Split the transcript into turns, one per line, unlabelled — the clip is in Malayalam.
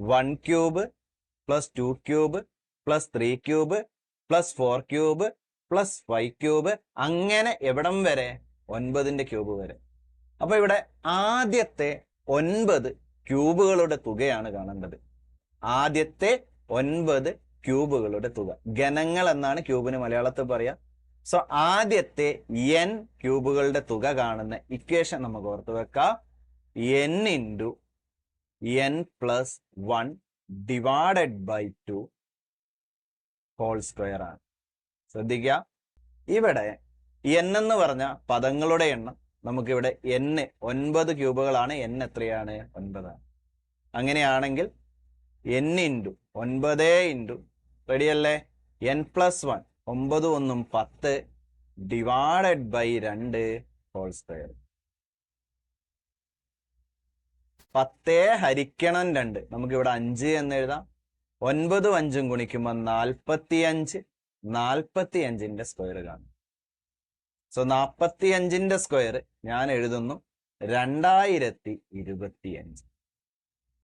One cube plus two cube plus three cube plus four cube plus five cube അങ്ങനെ എവിടം വരെ? ഒൻപതിന്റെ ക്യൂബ് വരെ. അപ്പോൾ ഇവിടെ ആദ്യത്തെ ഒൻപത് ക്യൂബുകളുടെ തുകയാണ് കാണേണ്ടത്. ആദ്യത്തെ ഒൻപത് ക്യൂബുകളുടെ തുക. ഗണങ്ങൾ എന്നാണ് ക്യൂബിന് മലയാളത്തിൽ പറയാ. സോ ആദ്യത്തെ എൻ ക്യൂബുകളുടെ തുക കാണുന്ന ഇക്വേഷൻ നമുക്ക് ഓർത്ത് വെക്കാം. N into N plus one divided by two whole square ആണ്. ശ്രദ്ധിക്കുക ഇവിടെ എൻ എന്ന് പറഞ്ഞ പദങ്ങളുടെ എണ്ണം നമുക്കിവിടെ എൻ ഒൻപത് ക്യൂബുകളാണ് എൻ എത്രയാണ്? ഒൻപതാണ് അങ്ങനെയാണെങ്കിൽ എൻ ഇന്റു ഒൻപത് ഇന്റു റെഡിയല്ലേ എൻ പ്ലസ് വൺ ഒമ്പത് ഒന്നും പത്ത് ഡിവൈഡഡ് ബൈ രണ്ട് ഹോൾ സ്ക്വയർ പത്തേ ഹരിക്കണം രണ്ട്. നമുക്കിവിടെ അഞ്ച് എന്ന് എഴുതാം. ഒൻപതും അഞ്ചും ഗുണിക്കുമ്പോൾ നാൽപ്പത്തി അഞ്ച് നാൽപ്പത്തി അഞ്ചിന്റെ സ്ക്വയർ കാണും. സോ നാൽപ്പത്തി അഞ്ചിന്റെ സ്ക്വയർ ഞാൻ എഴുതുന്നു. രണ്ടായിരത്തി ഇരുപത്തി അഞ്ച്